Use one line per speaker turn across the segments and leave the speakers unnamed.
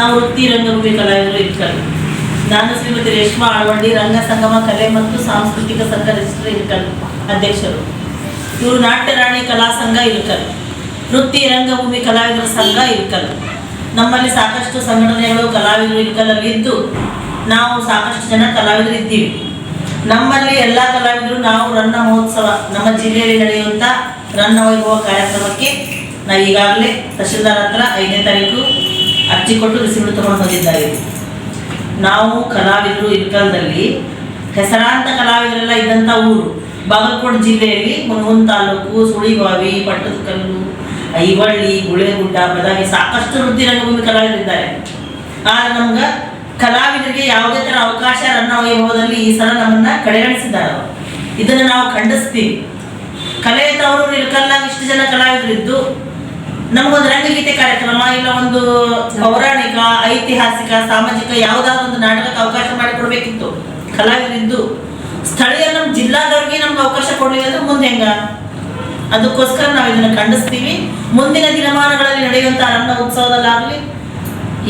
ನಾವು ವೃತ್ತಿ ರಂಗಭೂಮಿ ಕಲಾವಿದರು ಇಟ್ಕಲ್ ನಾನು ಶ್ರೀಮತಿ ರೇಷ್ಮಾ, ಆಳ್ವಂಡಿ, ರಂಗ, ಸಂಗಮ, ಕಲೆ ಮತ್ತು ಸಾಂಸ್ಕೃತಿಕ ಸಂಘ ರಿಜಿಸ್ಟರ್ ಇರ್ಕಲ್ ಅಧ್ಯಕ್ಷರು. ಇವರು ನಾಟ್ಯ, ರಾಣಿ, ಕಲಾ ಸಂಘ ಇರ್ಕಲ್ ವೃತ್ತಿ ರಂಗಭೂಮಿ ಕಲಾವಿದರ ಸಂಘ ಇರ್ಕಲ್ ನಮ್ಮಲ್ಲಿ ಸಾಕಷ್ಟು ಸಂಘಟನೆಗಳು, ಕಲಾವಿದರು ಇರ್ಕಲಲ್ಲಿ ಇದ್ದು ನಾವು ಸಾಕಷ್ಟು ಜನ ಕಲಾವಿದರು ಇದ್ದೀವಿ. ನಮ್ಮಲ್ಲಿ ಎಲ್ಲ ಕಲಾವಿದರು ನಾವು ರನ್ನ ಮಹೋತ್ಸವ, ನಮ್ಮ ಜಿಲ್ಲೆಯಲ್ಲಿ ನಡೆಯುವಂಥ ರನ್ನ ವೈಭವ ಕಾರ್ಯಕ್ರಮಕ್ಕೆ ನಾವು ಈಗಾಗಲೇ ತಹಶೀಲ್ದಾರ್ ಹತ್ರ ಐದನೇ ತಾರೀಕು ಅರ್ಜಿ ಕೊಟ್ಟು ತಗೊಂಡು ಬಂದಿದ್ದಾರೆ ನಾವು ಕಲಾವಿದರು ಇಲ್ಕಲ್ದಲ್ಲಿ ಹೆಸರಾಂತ ಕಲಾವಿದರೆಲ್ಲ ಇದ್ದಂಥ ಊರು. ಬಾಗಲಕೋಟೆ ಜಿಲ್ಲೆಯಲ್ಲಿ ಮುನ್ಹುನ್ ತಾಲೂಕು, ಸುಳಿಬಾವಿ, ಪಟ್ಟದಕಲ್ಲು, ಐವಳ್ಳಿ, ಗುಳೆಗುಡ್ಡ, ಬದಾಮಿ ಸಾಕಷ್ಟು ವೃತ್ತಿ ರಂಗಭೂಮಿ ಕಲಾವಿದರಿದ್ದಾರೆ. ಆದರೆ ನಮ್ಗೆ ಕಲಾವಿದರಿಗೆ ಯಾವುದೇ ಥರ ಅವಕಾಶ ರನ್ನ ವೈಭವದಲ್ಲಿ ಈ ಸಲ ನಮ್ಮನ್ನ ಕಡೆಗಣಿಸಿದ್ದಾರೆ ಇದನ್ನು ನಾವು ಖಂಡಿಸ್ತೀವಿ. ಕಲೆ ತವರು ಇಲ್ಕಲ್ಲಾಗ ಇಷ್ಟು ಜನ ಕಲಾವಿದರಿದ್ದು ನಮಗೊಂದು ರಂಗಗೀತೆ ಕಾರ್ಯಕ್ರಮ ಇಲ್ಲ ಒಂದು ಪೌರಾಣಿಕ, ಐತಿಹಾಸಿಕ, ಸಾಮಾಜಿಕ ಯಾವ್ದಾದ್ರು ಒಂದು ನಾಟಕಕ್ಕೆ ಅವಕಾಶ ಮಾಡಿಕೊಡ್ಬೇಕಿತ್ತು. ಕಲಾವಿದರಿದ್ದು ಸ್ಥಳೀಯ ನಮ್ಮ ಜಿಲ್ಲಾದವ್ರಿಗೆ ನಮ್ಗೆ ಅವಕಾಶ ಕೊಡಲಿಲ್ಲ ಅಂದ್ರೆ ಮುಂದೆ ಹೆಂಗ? ಅದಕ್ಕೋಸ್ಕರ ನಾವು ಇದನ್ನು ಖಂಡಿಸ್ತೀವಿ. ಮುಂದಿನ ದಿನಮಾನಗಳಲ್ಲಿ ನಡೆಯುವಂತಹ ರಂಗ ಉತ್ಸವದಲ್ಲಾಗಲಿ,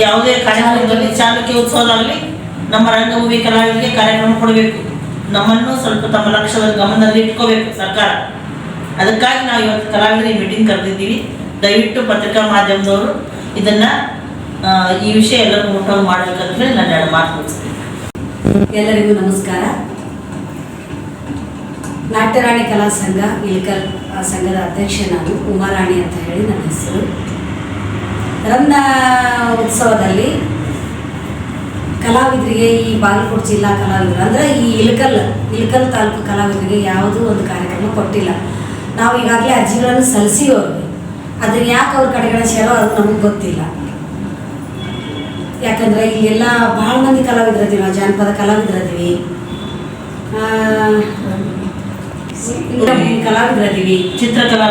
ಯಾವುದೇ ಕಾರ್ಯಕ್ರಮದಲ್ಲಿ ಚಾಲುಕ್ಯ ಉತ್ಸವದಾಗಲಿ ನಮ್ಮ ರಂಗಭೂಮಿ ಕಲಾವಿದರಿಗೆ ಕಾರ್ಯಕ್ರಮ ಕೊಡಬೇಕು. ನಮ್ಮನ್ನು ಸ್ವಲ್ಪ ತಮ್ಮ ಲಕ್ಷ್ಯದ ಗಮನದಲ್ಲಿ ಇಟ್ಕೋಬೇಕು ಸರ್ಕಾರ. ಅದಕ್ಕಾಗಿ ನಾವು ಇವತ್ತು ಕಲಾವಿದರಿಗೆ ಮೀಟಿಂಗ್ ಕರೆದಿದ್ದೀವಿ. ದಯವಿಟ್ಟು ಪತ್ರಿಕಾ ಮಾಧ್ಯಮದವರು ಇದನ್ನ ಈ ವಿಷಯ ಎಲ್ಲರೂ ಊಟ ಮಾಡ್ಬೇಕಂತ ಹೇಳಿ ನಾನು ಎರಡು ಮಾತು ಮುಗಿಸ್ತೀನಿ.
ಎಲ್ಲರಿಗೂ ನಮಸ್ಕಾರ. ನಾಟ್ಯರಾಣಿ ಕಲಾ ಸಂಘ ಇಲ್ಕಲ್ ಸಂಘದ ಅಧ್ಯಕ್ಷೆ ನಾನು, ಉಮಾರಾಣಿ ಅಂತ ಹೇಳಿ ನನ್ನ ಹೆಸರು. ರಂಗ ಉತ್ಸವದಲ್ಲಿ ಕಲಾವಿದರಿಗೆ ಈ ಬಾಗಲಕೋಟೆ ಜಿಲ್ಲಾ ಕಲಾವಿದರು, ಅಂದರೆ ಈ ಇಳಕಲ್ ಇಲ್ಕಲ್ ತಾಲೂಕು ಕಲಾವಿದರಿಗೆ ಯಾವುದೂ ಒಂದು ಕಾರ್ಯಕ್ರಮ ಕೊಟ್ಟಿಲ್ಲ. ನಾವು ಈಗಾಗಲೇ ಅರ್ಜಿಗಳನ್ನು ಸಲ್ಲಿಸಿವಿ ಅದನ್ನ ಯಾಕೆ ಅವ್ರು ಕಡೆಗಣಿಸ್ಯಾರೋ ಅದು ನಮಗೆ ಗೊತ್ತಿಲ್ಲ. ಯಾಕಂದ್ರೆ ಇಲ್ಲೆಲ್ಲ ಭಾಳ ಮಂದಿ ಕಲಾವಿದರದೀವಿ ನಾವು ಜಾನಪದ ಕಲಾವಿದರದೀವಿ. ಕಲಾವಿದರದೀವಿ.
ಚಿತ್ರಕಲಾ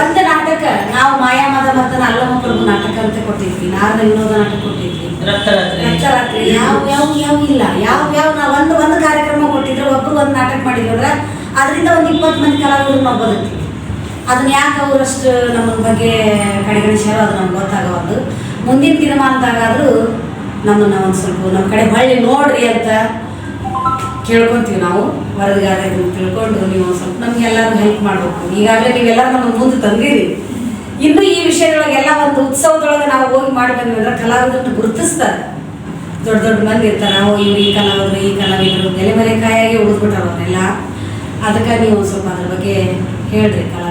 ಒಂದು ನಾಟಕ ನಾವು ಮಾಯಾಮದ ಮರ್ತನ ಅಲ್ಲಮ್ಮ ಪ್ರಭು ನಾಟಕ ಅಂತ ಕೊಟ್ಟಿದ್ವಿ. ನಾರದ ವಿನೋದ ನಾಟಕ ಕೊಟ್ಟಿದ್ವಿ.
ರಕ್ತರಾತ್ರಿ
ಯಾವ ಯಾವ ಯಾವ ಇಲ್ಲ. ಯಾವ ಯಾವ ನಾವು ಒಂದು ಒಂದು ಕಾರ್ಯಕ್ರಮ ಕೊಟ್ಟಿದ್ರೆ ಒಬ್ರು ಒಂದು ನಾಟಕ ಮಾಡಿದ್ರು ಅಂದ್ರೆ ಅದರಿಂದ ಒಂದು ಇಪ್ಪತ್ತು ಮಂದಿ ಕಲಾವಿದರು ನಾವು ಬದುಕ್ತೀವಿ. ಅದನ್ನ ಯಾಕೆ ಅವರಷ್ಟು ನಮ್ಮ ಬಗ್ಗೆ ಕಡೆಗಣಿಸ್ಯಾರೋ ಅದು ನಮ್ಗೆ ಗೊತ್ತಾಗವಲ್ದು. ಮುಂದಿನ ದಿನಮಾನದಾಗಾದರೂ ನಮ್ಮನ್ನ ಒಂದು ಸ್ವಲ್ಪ ನಮ್ಮ ಕಡೆ ಹೊಳ್ಳಿ ನೋಡ್ರಿ ಅಂತ ಕೇಳ್ಕೊತೀವಿ ನಾವು. ವರದಿಗಾರ ಇದನ್ನ ತಿಳ್ಕೊಂಡು ನೀವು ಒಂದು ಸ್ವಲ್ಪ ನಮ್ಗೆಲ್ಲರೂ ಹೆಲ್ಪ್ ಮಾಡ್ಬೇಕು. ಈಗಾಗಲೇ ನೀವೆಲ್ಲ ನಮ್ಮ ಮುಂದೆ ತಂದಿರಿ. ಇನ್ನು ಈ ವಿಷಯದೊಳಗೆಲ್ಲ ಒಂದು ಉತ್ಸವದೊಳಗೆ ನಾವು ಹೋಗಿ ಮಾಡಿ ಬಂದ್ವಿ ಅಂದ್ರೆ ಕಲಾವಿದರನ್ನು ಗುರುತಿಸ್ತಾರೆ. ದೊಡ್ಡ ದೊಡ್ಡ ಮಂದಿ ಇರ್ತಾರೆ. ನಾವು ಇವ್ರು ಈ ಕಲಾವಿದರು ಈ ಕಲಾವಿದರು ಎಲೆ ಮಲೆ ಕಾಯಾಗಿ ಉಳಿದ್ಬಿಟ್ಟಾರ ಅವ್ರನ್ನೆಲ್ಲ ಅದಕ್ಕೆ ನೀವು ಸ್ವಲ್ಪ ಅದ್ರ ಬಗ್ಗೆ ಹೇಳ್ರಿ ಕಲಾ